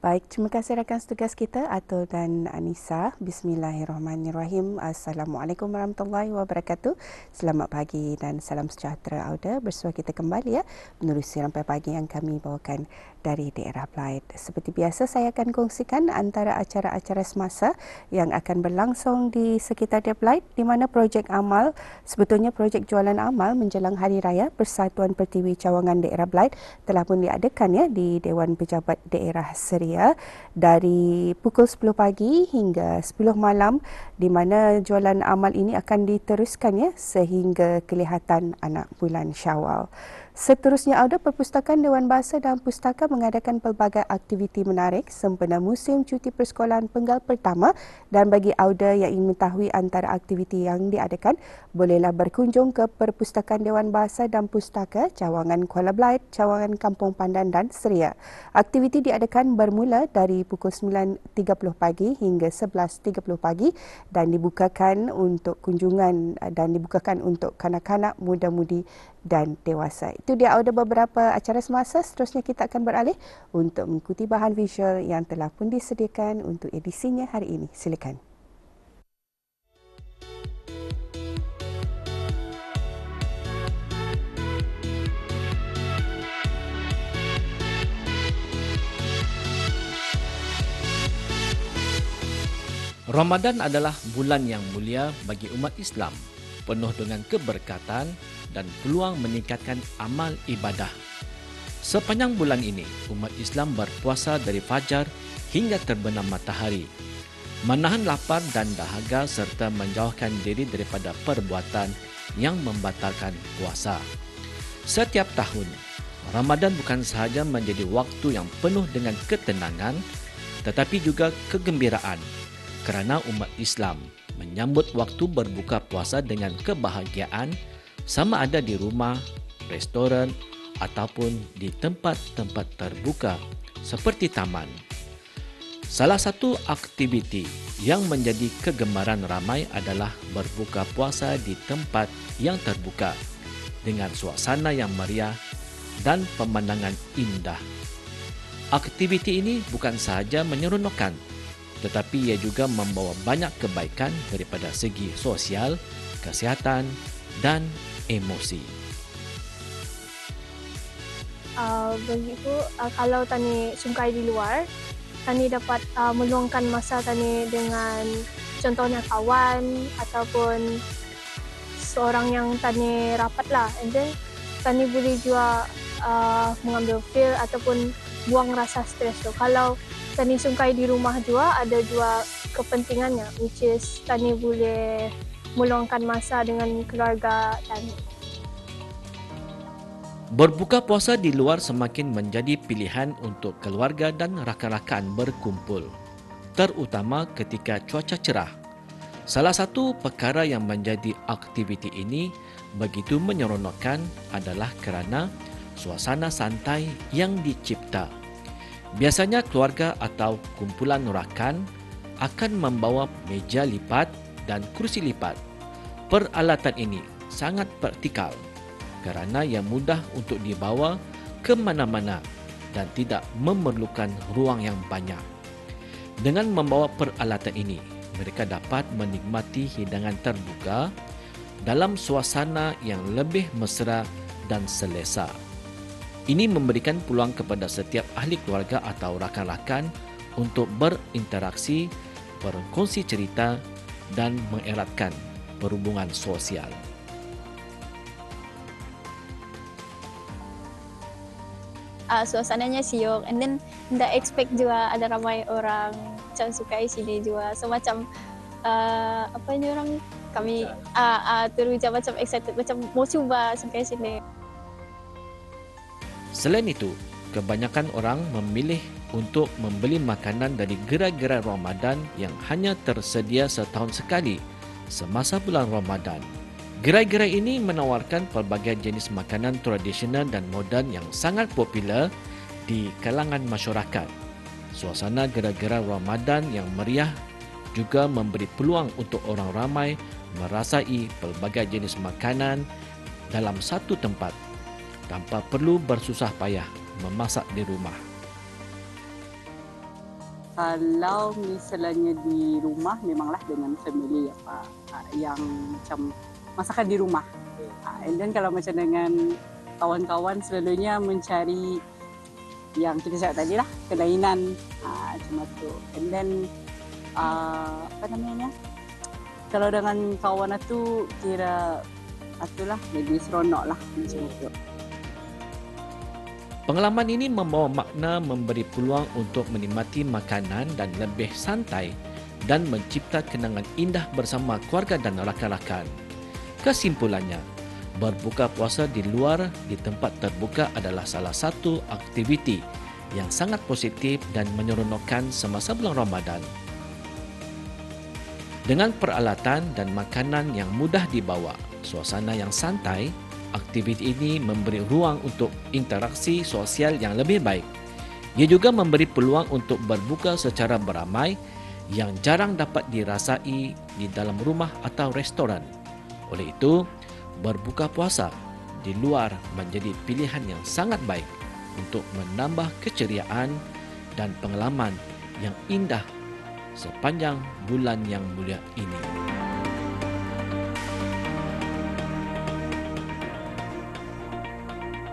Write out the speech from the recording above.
Baik, terima kasih rakan setugas kita Atul dan Anissa. Bismillahirrahmanirrahim. Assalamualaikum warahmatullahi wabarakatuh. Selamat pagi dan salam sejahtera Auda. Bersua kita kembali ya menerusi rampai pagi yang kami bawakan dari daerah Blight. Seperti biasa saya akan kongsikan antara acara-acara semasa yang akan berlangsung di sekitar daerah Blight di mana projek amal sebetulnya projek jualan amal menjelang hari raya Persatuan Pertiwi Cawangan Daerah Blight telah pun diadakan ya di Dewan Pejabat Daerah Seri Raya dari pukul 10 pagi hingga 10 malam di mana jualan amal ini akan diteruskan ya sehingga kelihatan anak bulan Syawal. Seterusnya ada Perpustakaan Dewan Bahasa dan Pustaka mengadakan pelbagai aktiviti menarik sempena musim cuti persekolahan penggal pertama dan bagi Auda yang ingin mengetahui antara aktiviti yang diadakan, bolehlah berkunjung ke Perpustakaan Dewan Bahasa dan Pustaka Cawangan Kuala Blight, Cawangan Kampung Pandan dan Seria. Aktiviti diadakan bermula dari pukul 9.30 pagi hingga 11.30 pagi dan dibukakan untuk kunjungan dan dibukakan untuk kanak-kanak, muda-mudi dan dewasa. Itu dia ada beberapa acara semasa. Seterusnya kita akan beralih untuk mengikuti bahan visual yang telah pun disediakan untuk edisinya hari ini. Silakan. Ramadan adalah bulan yang mulia bagi umat Islam, penuh dengan keberkatan dan peluang meningkatkan amal ibadah. Sepanjang bulan ini, umat Islam berpuasa dari fajar hingga terbenam matahari, menahan lapar dan dahaga serta menjauhkan diri daripada perbuatan yang membatalkan puasa. Setiap tahun, Ramadan bukan sahaja menjadi waktu yang penuh dengan ketenangan tetapi juga kegembiraan kerana umat Islam menyambut waktu berbuka puasa dengan kebahagiaan sama ada di rumah, restoran ataupun di tempat-tempat terbuka seperti taman. Salah satu aktiviti yang menjadi kegemaran ramai adalah berbuka puasa di tempat yang terbuka dengan suasana yang meriah dan pemandangan indah. Aktiviti ini bukan sahaja menyeronokkan tetapi ia juga membawa banyak kebaikan daripada segi sosial, kesihatan dan emosi. Uh, begitu uh, kalau tani sungkai di luar, tani dapat uh, meluangkan masa tani dengan contohnya kawan ataupun seorang yang tani rapat lah. And then tani boleh juga uh, mengambil feel ataupun buang rasa stres tu. Kalau tani sungkai di rumah juga ada juga kepentingannya which is tani boleh meluangkan masa dengan keluarga dan Berbuka puasa di luar semakin menjadi pilihan untuk keluarga dan rakan-rakan berkumpul, terutama ketika cuaca cerah. Salah satu perkara yang menjadi aktiviti ini begitu menyeronokkan adalah kerana suasana santai yang dicipta. Biasanya keluarga atau kumpulan rakan akan membawa meja lipat dan kursi lipat. Peralatan ini sangat praktikal kerana yang mudah untuk dibawa ke mana-mana dan tidak memerlukan ruang yang banyak. Dengan membawa peralatan ini, mereka dapat menikmati hidangan terbuka dalam suasana yang lebih mesra dan selesa. Ini memberikan peluang kepada setiap ahli keluarga atau rakan-rakan untuk berinteraksi, berkongsi cerita dan mengeratkan perhubungan sosial. Uh, suasananya siok. And then tidak expect juga ada ramai orang macam suka sini juga. So macam uh, apa ni orang? Kami uh, uh, teruja macam excited macam mau cuba suka sini Selain itu, kebanyakan orang memilih untuk membeli makanan dari gerai-gerai Ramadan yang hanya tersedia setahun sekali semasa bulan Ramadan. Gerai-gerai ini menawarkan pelbagai jenis makanan tradisional dan moden yang sangat popular di kalangan masyarakat. Suasana gerai-gerai Ramadan yang meriah juga memberi peluang untuk orang ramai merasai pelbagai jenis makanan dalam satu tempat. Tanpa perlu bersusah payah memasak di rumah. Kalau misalnya di rumah memanglah dengan family apa ah, yang macam masakan di rumah. Ah, And then kalau macam dengan kawan-kawan selalunya mencari yang kita cakap tadi lah kelainan ah, macam tu. And then ah, apa namanya? Kalau dengan kawan tu kira itulah lebih seronok lah macam tu. Pengalaman ini membawa makna memberi peluang untuk menikmati makanan dan lebih santai dan mencipta kenangan indah bersama keluarga dan rakan-rakan. Kesimpulannya, berbuka puasa di luar di tempat terbuka adalah salah satu aktiviti yang sangat positif dan menyeronokkan semasa bulan Ramadan. Dengan peralatan dan makanan yang mudah dibawa, suasana yang santai, aktiviti ini memberi ruang untuk interaksi sosial yang lebih baik. Ia juga memberi peluang untuk berbuka secara beramai yang jarang dapat dirasai di dalam rumah atau restoran. Oleh itu, berbuka puasa di luar menjadi pilihan yang sangat baik untuk menambah keceriaan dan pengalaman yang indah sepanjang bulan yang mulia ini.